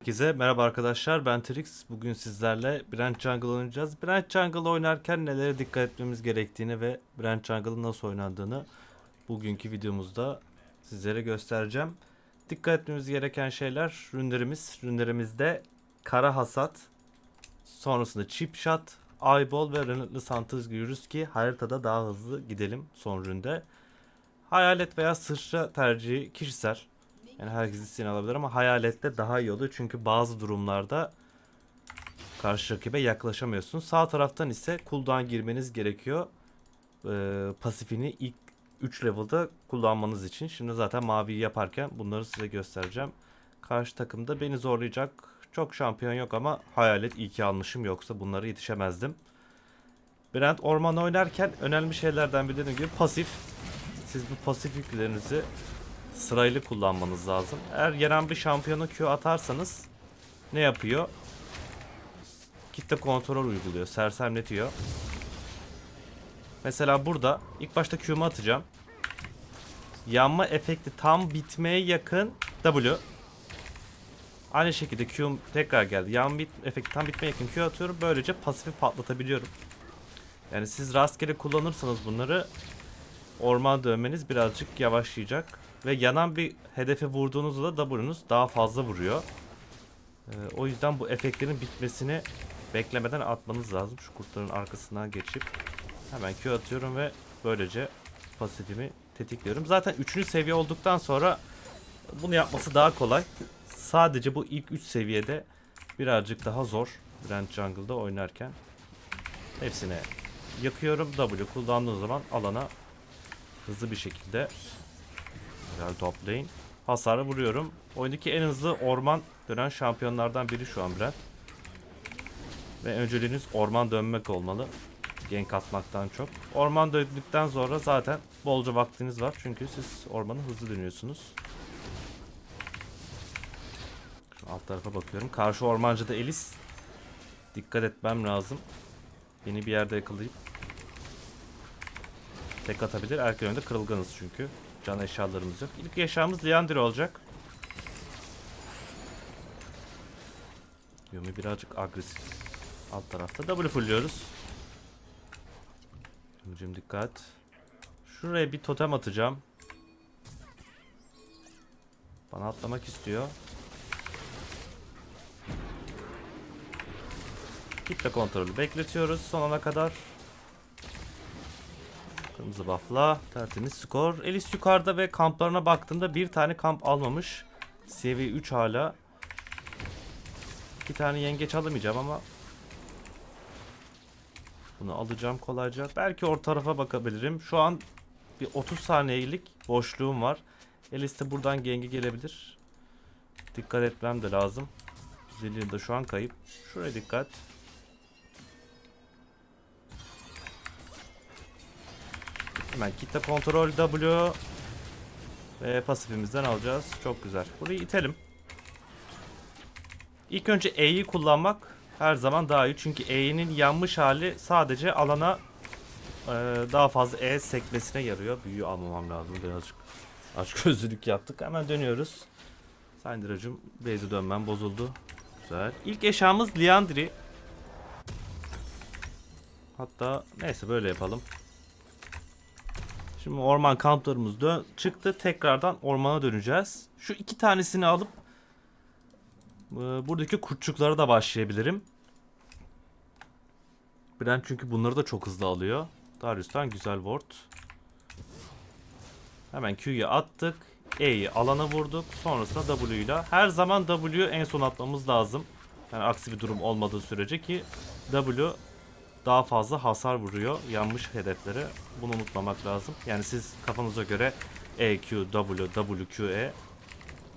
Herkese merhaba arkadaşlar ben Trix. Bugün sizlerle Brand Jungle oynayacağız. Brand Jungle oynarken nelere dikkat etmemiz gerektiğini ve Brand Jungle'ın nasıl oynandığını bugünkü videomuzda sizlere göstereceğim. Dikkat etmemiz gereken şeyler rünlerimiz. Rünlerimizde kara hasat, sonrasında chip shot, eyeball ve relentless hunter giriyoruz ki haritada daha hızlı gidelim son ründe. Hayalet veya sıçra tercihi kişisel. Yani herkes isteyen alabilir ama hayalette daha iyi oluyor. Çünkü bazı durumlarda karşı rakibe yaklaşamıyorsun. Sağ taraftan ise cooldown girmeniz gerekiyor. Ee, pasifini ilk 3 level'da kullanmanız için. Şimdi zaten maviyi yaparken bunları size göstereceğim. Karşı takımda beni zorlayacak çok şampiyon yok ama hayalet iyi ki almışım yoksa bunlara yetişemezdim. Brand orman oynarken önemli şeylerden biri dediğim gibi pasif. Siz bu pasif yüklerinizi sırayla kullanmanız lazım. Eğer yenen bir şampiyona Q atarsanız ne yapıyor? Kitle kontrol uyguluyor, sersemletiyor. Mesela burada ilk başta Q'mu atacağım. Yanma efekti tam bitmeye yakın W. Aynı şekilde Q'm tekrar geldi. Yanma bit efekti tam bitmeye yakın Q atıyorum. Böylece pasifi patlatabiliyorum. Yani siz rastgele kullanırsanız bunları orman dönmeniz birazcık yavaşlayacak. Ve yanan bir hedefe vurduğunuzda da W'nuz daha fazla vuruyor. Ee, o yüzden bu efektlerin bitmesini beklemeden atmanız lazım. Şu kurtların arkasından geçip hemen Q atıyorum ve böylece pasifimi tetikliyorum. Zaten 3. seviye olduktan sonra bunu yapması daha kolay. Sadece bu ilk 3 seviyede birazcık daha zor. Brand Jungle'da oynarken. Hepsini yakıyorum. W kullandığım zaman alana hızlı bir şekilde Güzel toplayın. Hasarı vuruyorum. Oyundaki en hızlı orman dönen şampiyonlardan biri şu an Brent. Ve önceliğiniz orman dönmek olmalı. Gank atmaktan çok. Orman döndükten sonra zaten bolca vaktiniz var. Çünkü siz ormanı hızlı dönüyorsunuz. Şu alt tarafa bakıyorum. Karşı ormancıda Elis. Dikkat etmem lazım. Beni bir yerde yakalayıp tek atabilir. Erken önde kırılganız çünkü. Can eşyalarımız yok. İlk eşyamız Leander olacak. Yumi birazcık agresif. Alt tarafta W fullliyoruz. Yumicim dikkat. Şuraya bir totem atacağım. Bana atlamak istiyor. Kitle kontrolü bekletiyoruz sonuna kadar. Kırmızı buff'la tertemiz skor. Elis yukarıda ve kamplarına baktığımda bir tane kamp almamış. Seviye 3 hala. Bir tane yengeç alamayacağım ama bunu alacağım kolayca. Belki orta tarafa bakabilirim. Şu an bir 30 saniyelik boşluğum var. Elis de buradan gengi gelebilir. Dikkat etmem de lazım. Zillion da şu an kayıp. Şuraya dikkat. Hemen kitle kontrol W ve pasifimizden alacağız. Çok güzel. Burayı itelim. İlk önce E'yi kullanmak her zaman daha iyi. Çünkü E'nin yanmış hali sadece alana e, daha fazla E sekmesine yarıyor. Büyüyü almamam lazım birazcık. Aç gözlülük yaptık. Hemen dönüyoruz. Sandiracım base'e dönmem bozuldu. Güzel. İlk eşyamız Liandri. Hatta neyse böyle yapalım. Şimdi orman kamplarımız dön çıktı. Tekrardan ormana döneceğiz. Şu iki tanesini alıp e, buradaki kurtçuklara da başlayabilirim. Brent çünkü bunları da çok hızlı alıyor. Darius'tan güzel ward. Hemen Q'yu attık. E'yi alana vurduk. Sonrasında W ile. Her zaman W'yu en son atmamız lazım. Yani aksi bir durum olmadığı sürece ki W daha fazla hasar vuruyor yanmış hedeflere. Bunu unutmamak lazım. Yani siz kafanıza göre E, Q, W, W, Q, E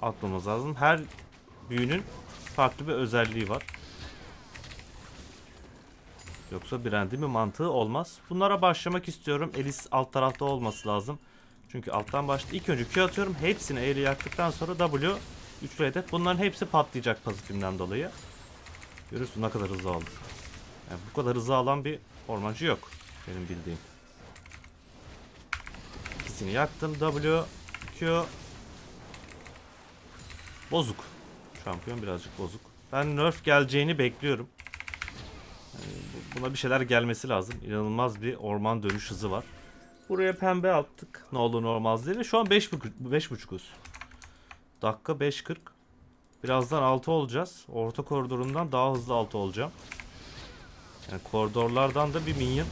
atlamanız lazım. Her büyünün farklı bir özelliği var. Yoksa brandin bir mantığı olmaz. Bunlara başlamak istiyorum. Elis alt tarafta olması lazım. Çünkü alttan başta ilk önce Q atıyorum. Hepsini E ile yaktıktan sonra W üçlü hedef. Bunların hepsi patlayacak pasifimden dolayı. Görüyorsun ne kadar hızlı oldu. Yani bu kadar hızlı alan bir ormancı yok. Benim bildiğim. İkisini yaktım. W, Q. Bozuk. Şampiyon birazcık bozuk. Ben nerf geleceğini bekliyorum. Yani bu- buna bir şeyler gelmesi lazım. İnanılmaz bir orman dönüş hızı var. Buraya pembe attık. Ne olur ne olmaz diye. Şu an 5.5'uz. Dakika 5.40. Birazdan 6 olacağız. Orta koridorundan daha hızlı 6 olacağım. Yani koridorlardan da bir minyon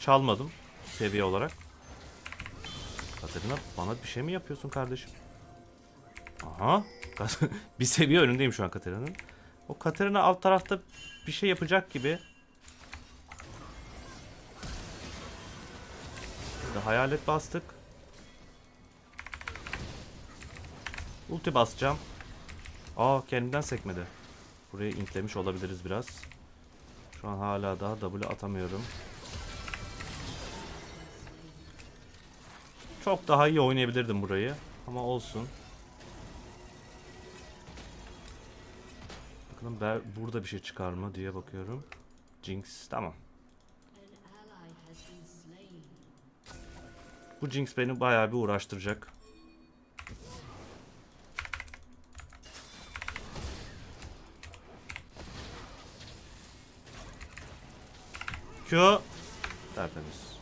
çalmadım seviye olarak. Katerina bana bir şey mi yapıyorsun kardeşim? Aha. bir seviye önündeyim şu an Katerina'nın. O Katerina alt tarafta bir şey yapacak gibi. Burada hayalet bastık. Ulti basacağım. Aa kendimden sekmedi. Burayı intlemiş olabiliriz biraz. Şu an hala daha W atamıyorum. Çok daha iyi oynayabilirdim burayı. Ama olsun. Bakalım ben burada bir şey çıkar mı diye bakıyorum. Jinx tamam. Bu Jinx beni bayağı bir uğraştıracak. Q tertemiz.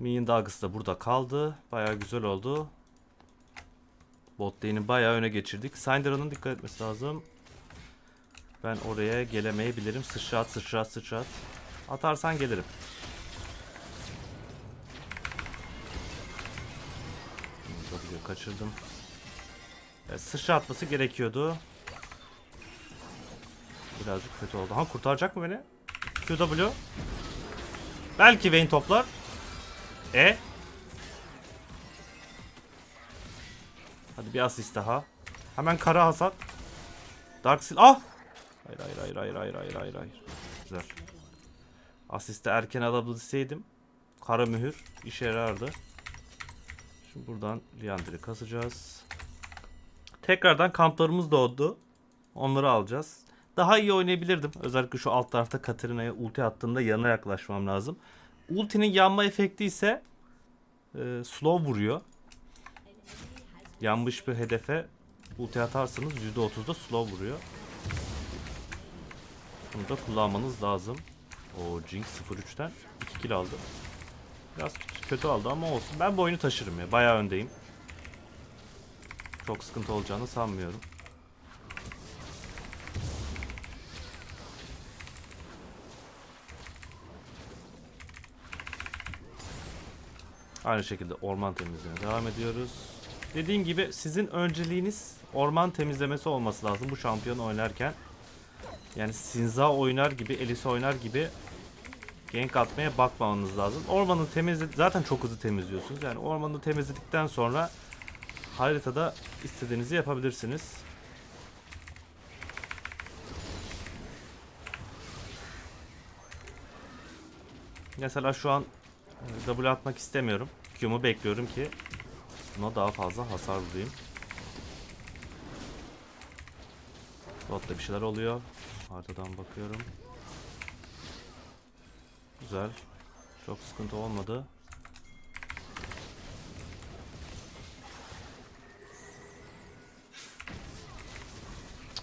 Minion dalgası da burada kaldı. Bayağı güzel oldu. Bot lane'i bayağı öne geçirdik. Syndra'nın dikkat etmesi lazım. Ben oraya gelemeyebilirim. Sıçrat sıçrat sıçrat. Atarsan gelirim. Kaçırdım. Evet, sıçratması gerekiyordu. Birazcık kötü oldu. Ha kurtaracak mı beni? QW. Belki Vayne toplar. E. Hadi bir asist daha. Hemen kara hasat. Dark Seal. Ah! Hayır hayır hayır hayır hayır hayır hayır hayır. Güzel. Asiste erken alabilseydim kara mühür işe yarardı. Şimdi buradan Liandry'i kasacağız. Tekrardan kamplarımız doğdu. Onları alacağız. Daha iyi oynayabilirdim. Özellikle şu alt tarafta Katarina'ya ulti attığımda yanına yaklaşmam lazım. Ultinin yanma efekti ise e, slow vuruyor. Yanmış bir hedefe ulti atarsanız %30'da slow vuruyor. Bunu da kullanmanız lazım. O Jinx 03'ten 2 kill aldı. Biraz kötü aldı ama olsun. Ben bu oyunu taşırım ya. Bayağı öndeyim. Çok sıkıntı olacağını sanmıyorum. Aynı şekilde orman temizliğine devam ediyoruz. Dediğim gibi sizin önceliğiniz orman temizlemesi olması lazım bu şampiyon oynarken. Yani Sinza oynar gibi, Elise oynar gibi gank atmaya bakmamanız lazım. Ormanı temizle zaten çok hızlı temizliyorsunuz. Yani ormanı temizledikten sonra haritada istediğinizi yapabilirsiniz. Mesela şu an W atmak istemiyorum. Q'mu bekliyorum ki buna daha fazla hasar vurayım. Botta bir şeyler oluyor. Haritadan bakıyorum. Güzel. Çok sıkıntı olmadı.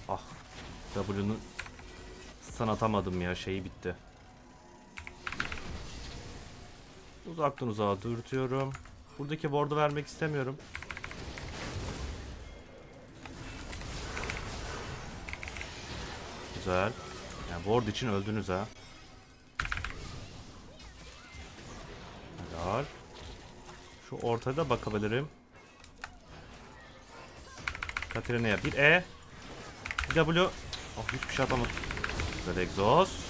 Ah. W'nun stun atamadım ya. Şeyi bitti. Uzaktan uzağa dürtüyorum. Buradaki ward'u vermek istemiyorum. Güzel. Yani ward için öldünüz ha. Helal. Şu ortada bakabilirim. Katarina'ya bir E. W. Oh hiçbir şey atamadım. Güzel egzoz.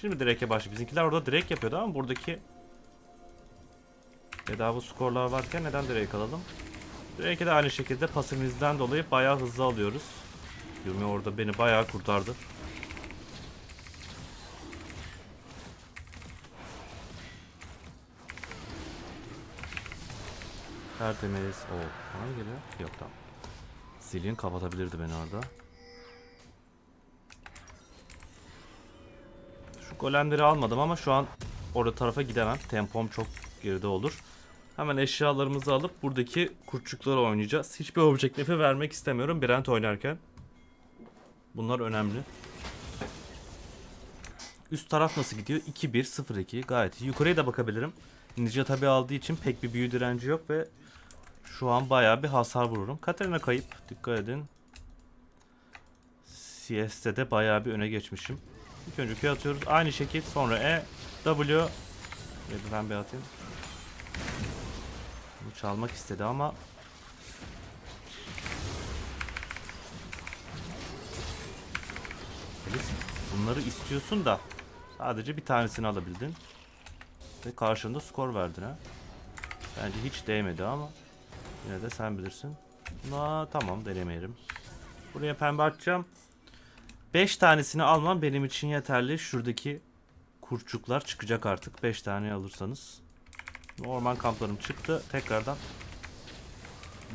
Şimdi direk'e baş. Bizimkiler orada direkt yapıyordu ama buradaki bedava skorlar varken neden direkt alalım? Direk'e de aynı şekilde pasifimizden dolayı bayağı hızlı alıyoruz. Yumi orada beni bayağı kurtardı. Tertemiz. O bana geliyor? Yok tamam. Zilin kapatabilirdi beni orada. Golemleri almadım ama şu an orada tarafa gidemem. Tempom çok geride olur. Hemen eşyalarımızı alıp buradaki kurtçukları oynayacağız. Hiçbir objektifi vermek istemiyorum Brent oynarken. Bunlar önemli. Üst taraf nasıl gidiyor? 2-1-0-2 gayet iyi. Yukarıya da bakabilirim. Ninja tabi aldığı için pek bir büyü direnci yok ve şu an bayağı bir hasar vururum. Katarina kayıp. Dikkat edin. CS'de de bayağı bir öne geçmişim. İlk önce Q atıyoruz. Aynı şekil sonra E, W. Ben bir atayım. Bunu çalmak istedi ama bunları istiyorsun da sadece bir tanesini alabildin. Ve karşında skor verdin ha. Bence hiç değmedi ama yine de sen bilirsin. Na tamam denemeyelim. Buraya pembe atacağım. 5 tanesini almam benim için yeterli. Şuradaki kurçuklar çıkacak artık. 5 tane alırsanız. Orman kamplarım çıktı. Tekrardan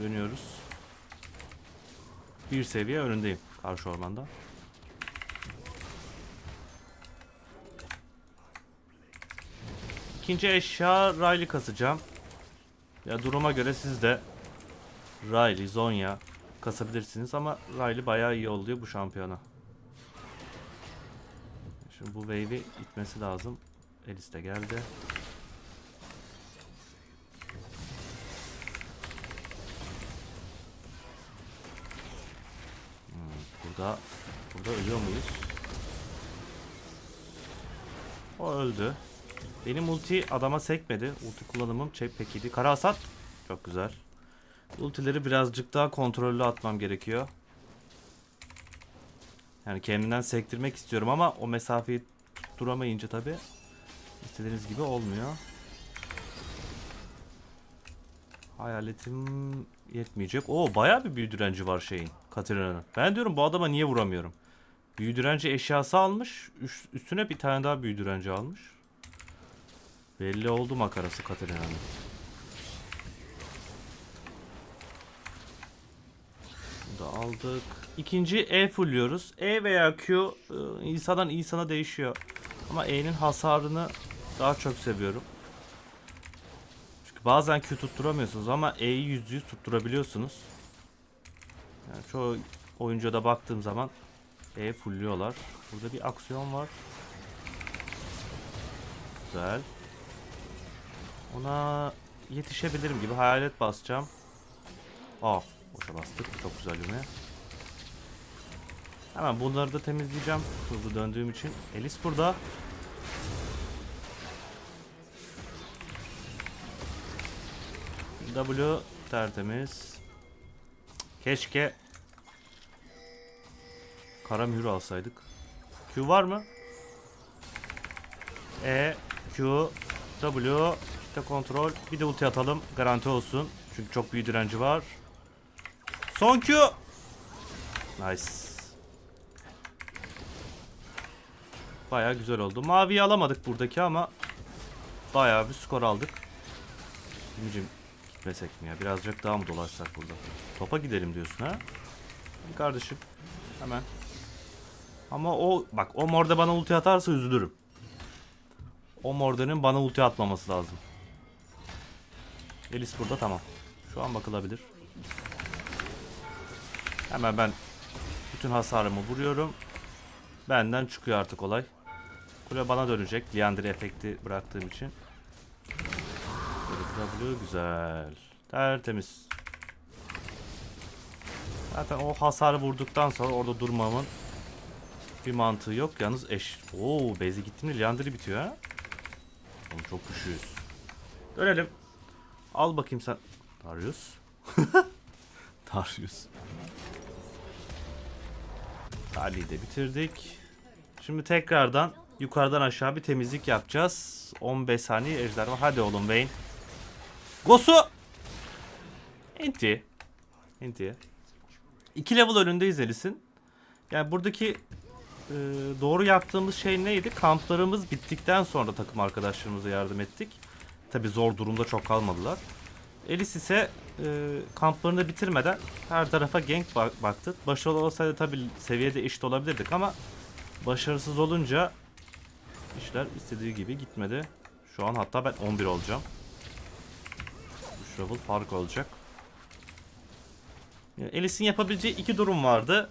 dönüyoruz. Bir seviye önündeyim karşı ormanda. İkinci eşya Riley kasacağım. Ya duruma göre siz de Riley, Zonya kasabilirsiniz ama Riley bayağı iyi oluyor bu şampiyona. Şimdi bu wave'i itmesi lazım. Elis de geldi. Hmm, burada burada ölüyor muyuz? O öldü. Benim ulti adama sekmedi. Ulti kullanımım çek pekiydi. Kara hasat. Çok güzel. Ultileri birazcık daha kontrollü atmam gerekiyor. Yani kendimden sektirmek istiyorum ama o mesafeyi duramayınca tabi istediğiniz gibi olmuyor. Hayaletim yetmeyecek. Oo bayağı bir büyü direnci var şeyin. Katarina'nın. Ben diyorum bu adama niye vuramıyorum? Büyü direnci eşyası almış. üst- Üstüne bir tane daha büyü direnci almış. Belli oldu makarası Katarina'nın. Bunu da aldık. İkinci E fullüyoruz. E veya Q e, insandan insana değişiyor. Ama E'nin hasarını daha çok seviyorum. Çünkü bazen Q tutturamıyorsunuz ama E'yi yüzde yüz tutturabiliyorsunuz. Yani çoğu oyuncuya da baktığım zaman E fullüyorlar. Burada bir aksiyon var. Güzel. Ona yetişebilirim gibi hayalet basacağım. Aa, boşa bastık. Çok güzel yine. Hemen bunları da temizleyeceğim. Hızlı döndüğüm için. Elis burada. W tertemiz. Keşke kara mühür alsaydık. Q var mı? E, Q, W, işte kontrol. Bir de ulti atalım. Garanti olsun. Çünkü çok büyük direnci var. Son Q. Nice. Baya güzel oldu. Maviyi alamadık buradaki ama baya bir skor aldık. Kimicim gitmesek mi ya? Birazcık daha mı dolaşsak burada? Topa gidelim diyorsun ha? Kardeşim. Hemen. Ama o bak o morda bana ulti atarsa üzülürüm. O mordanın bana ulti atmaması lazım. Elis burada tamam. Şu an bakılabilir. Hemen ben bütün hasarımı vuruyorum. Benden çıkıyor artık olay. Kule bana dönecek. Liandry efekti bıraktığım için. W güzel. Tertemiz. Zaten o hasarı vurduktan sonra orada durmamın bir mantığı yok. Yalnız eş... Oo bezi gitti mi Liandry bitiyor ha. Çok güçlüyüz. Dönelim. Al bakayım sen. Darius. Darius. Ali'yi de bitirdik. Şimdi tekrardan yukarıdan aşağı bir temizlik yapacağız. 15 saniye ejder. Hadi oğlum Vayne. Gosu. Enti. Enti. 2 level önündeyiz Elis'in. Yani buradaki e, doğru yaptığımız şey neydi? Kamplarımız bittikten sonra takım arkadaşlarımıza yardım ettik. Tabi zor durumda çok kalmadılar. Elis ise e, kamplarını bitirmeden her tarafa gank bak- baktı. Başarılı olsaydı tabi seviyede eşit olabilirdik ama başarısız olunca işler istediği gibi gitmedi. Şu an hatta ben 11 olacağım. Shovel fark olacak. Elis'in yapabileceği iki durum vardı.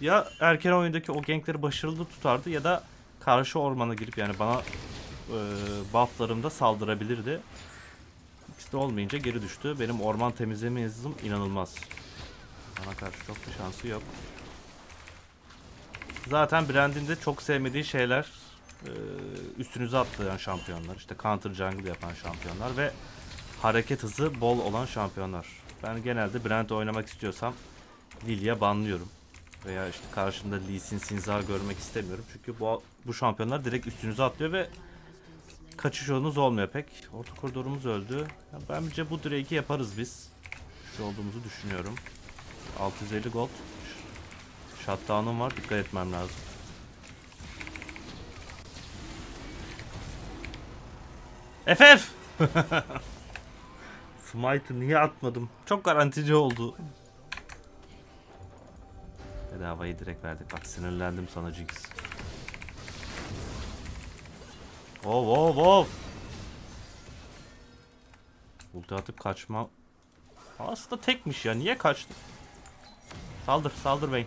Ya erken oyundaki o gankleri başarılı tutardı ya da karşı ormana girip yani bana e, bufflarımda saldırabilirdi. İkisi de olmayınca geri düştü. Benim orman temizleme hızım inanılmaz. Bana karşı çok bir şansı yok. Zaten Brand'in de çok sevmediği şeyler e, üstünüze atlayan şampiyonlar. işte counter jungle yapan şampiyonlar ve hareket hızı bol olan şampiyonlar. Ben genelde Brand oynamak istiyorsam Lilia banlıyorum. Veya işte karşımda Lee Sin Sinzar görmek istemiyorum. Çünkü bu, bu şampiyonlar direkt üstünüze atlıyor ve kaçış yolunuz olmuyor pek. Orta koridorumuz öldü. Ya bence bu Drake'i yaparız biz. Şu olduğumuzu düşünüyorum. 650 gold. Shutdown'um var. Dikkat etmem lazım. FF! Smite'ı niye atmadım? Çok garantici oldu. Bedavayı direkt verdik. Bak sinirlendim sana Jinx. Wow wow wow. Ulti atıp kaçma. Aslında tekmiş ya. Niye kaçtı? Saldır, saldır Vayne.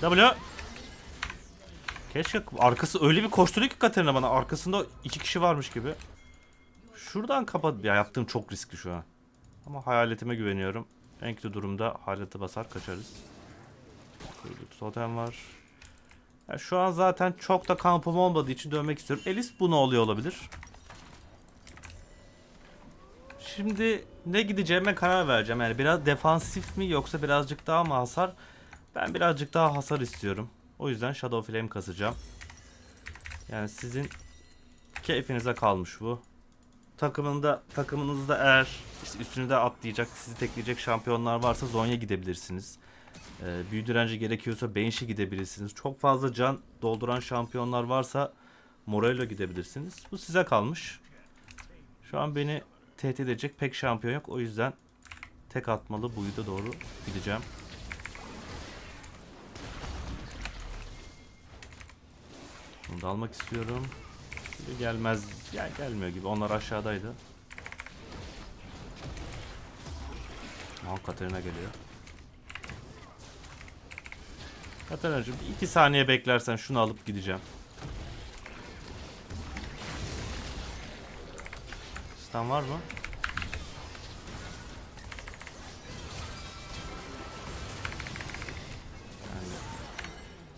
W. Keşke arkası öyle bir koşturuyor ki Katerina bana. Arkasında iki kişi varmış gibi. Şuradan kapat. Ya yaptığım çok riskli şu an. Ama hayaletime güveniyorum. En kötü durumda hayalete basar kaçarız. Totem var. Ya şu an zaten çok da kampım olmadığı için dönmek istiyorum. Elis bu ne oluyor olabilir? Şimdi ne gideceğime karar vereceğim. Yani biraz defansif mi yoksa birazcık daha mı hasar? Ben birazcık daha hasar istiyorum. O yüzden Shadow Flame kasacağım. Yani sizin keyfinize kalmış bu. Takımında takımınızda eğer işte üstünüze atlayacak, sizi tekleyecek şampiyonlar varsa Zonya gidebilirsiniz. Ee, büyü direnci gerekiyorsa Banshee gidebilirsiniz. Çok fazla can dolduran şampiyonlar varsa Morello gidebilirsiniz. Bu size kalmış. Şu an beni tehdit edecek pek şampiyon yok. O yüzden tek atmalı buyuda doğru gideceğim. Bunu da almak istiyorum. Gibi gelmez. Yani gelmiyor gibi. Onlar aşağıdaydı. Aha Katarina geliyor. Katarina'cığım bir iki saniye beklersen şunu alıp gideceğim. Stun var mı?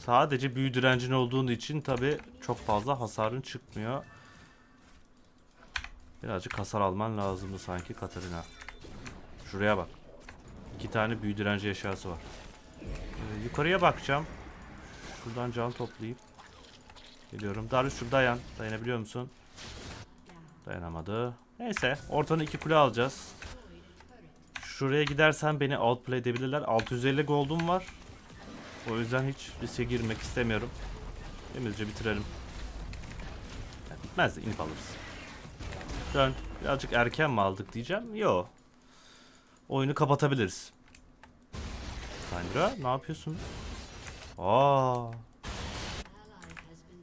Sadece büyü direncin olduğu için tabi çok fazla hasarın çıkmıyor. Birazcık hasar alman lazımdı sanki Katarina. Şuraya bak. İki tane büyü direnci eşyası var. Ee, yukarıya bakacağım. Şuradan can toplayıp geliyorum. Darius şurada dayan. Dayanabiliyor musun? Dayanamadı. Neyse. Ortadan iki kule alacağız. Şuraya gidersen beni outplay edebilirler. 650 gold'um var. O yüzden hiç riske girmek istemiyorum. Temizce bitirelim. Bitmez de inip alırız. Dön. Birazcık erken mi aldık diyeceğim. Yo. Oyunu kapatabiliriz. Sandra ne yapıyorsun? Aa.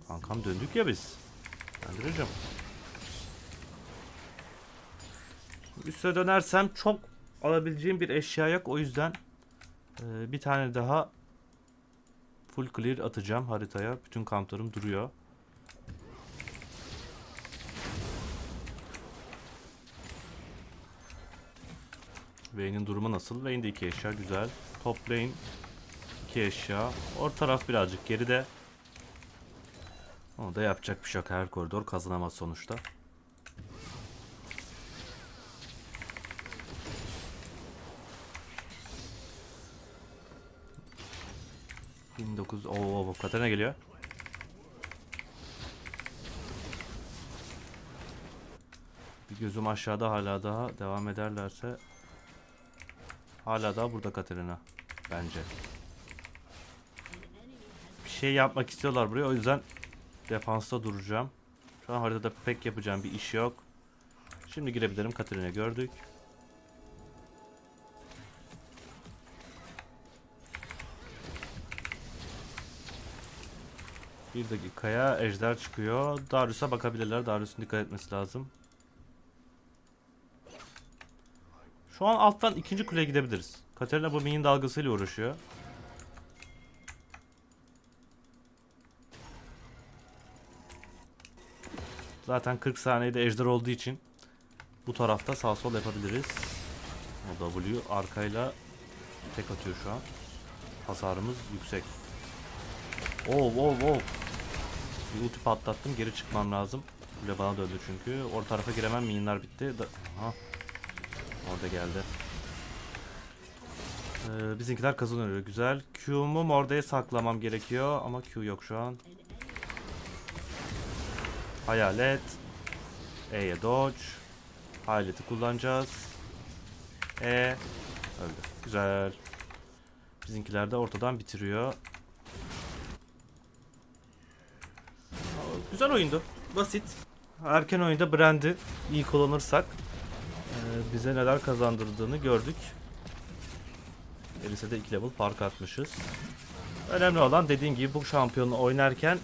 Kankam döndük ya biz. Sandra'cığım. Üste dönersem çok alabileceğim bir eşya yok. O yüzden e, bir tane daha full clear atacağım haritaya. Bütün kamplarım duruyor. Vayne'in durumu nasıl? Vayne'de iki eşya güzel. Top lane iki eşya. Orta taraf birazcık geride. Onu da yapacak bir şey. Her koridor kazanamaz sonuçta. 1900 Oo, Katarina geliyor. Bir gözüm aşağıda hala daha devam ederlerse hala daha burada Katarina bence. Bir şey yapmak istiyorlar buraya o yüzden defansta duracağım. Şu an haritada pek yapacağım bir iş yok. Şimdi girebilirim Katarina gördük. Bir dakikaya ejder çıkıyor. Darius'a bakabilirler. Darius'un dikkat etmesi lazım. Şu an alttan ikinci kuleye gidebiliriz. Katerina bu minyon dalgasıyla uğraşıyor. Zaten 40 saniyede ejder olduğu için bu tarafta sağ sol yapabiliriz. O W arkayla tek atıyor şu an. Hasarımız yüksek. Oo wow wow. Bir ulti patlattım geri çıkmam lazım. Bile bana döndü çünkü. Orta tarafa giremem minyonlar bitti. Aha. Orada geldi. Ee, bizimkiler kazanıyor. Güzel. Q'mu Morde'ye saklamam gerekiyor ama Q yok şu an. Hayalet. E'ye dodge. Hayaleti kullanacağız. E. Öldü. Güzel. Bizimkiler de ortadan bitiriyor. Aa, Güzel oyundu. Basit. Erken oyunda Brand'i iyi kullanırsak e, bize neler kazandırdığını gördük. Elis'e de 2 level fark atmışız. Önemli olan dediğim gibi bu şampiyonu oynarken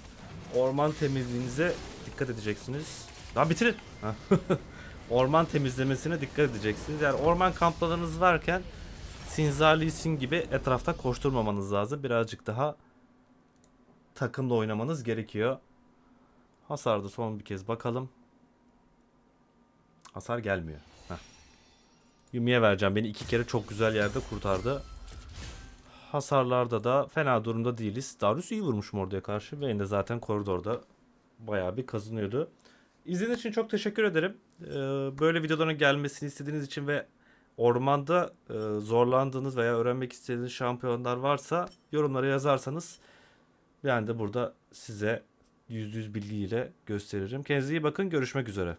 orman temizliğinize dikkat edeceksiniz. Lan bitirin. Orman temizlemesine dikkat edeceksiniz. Yani orman kamplarınız varken Sinzali Sin gibi etrafta koşturmamanız lazım. Birazcık daha takımla oynamanız gerekiyor. Hasarda son bir kez bakalım. Hasar gelmiyor. Heh. Yumi'ye vereceğim. Beni iki kere çok güzel yerde kurtardı. Hasarlarda da fena durumda değiliz. Darius iyi vurmuş Mordo'ya karşı. Vayne de zaten koridorda bayağı bir kazanıyordu. İzlediğiniz için çok teşekkür ederim. Ee, böyle videoların gelmesini istediğiniz için ve ormanda e, zorlandığınız veya öğrenmek istediğiniz şampiyonlar varsa yorumlara yazarsanız ben de burada size %100 bilgiyle gösteririm. Kendinize iyi bakın. Görüşmek üzere.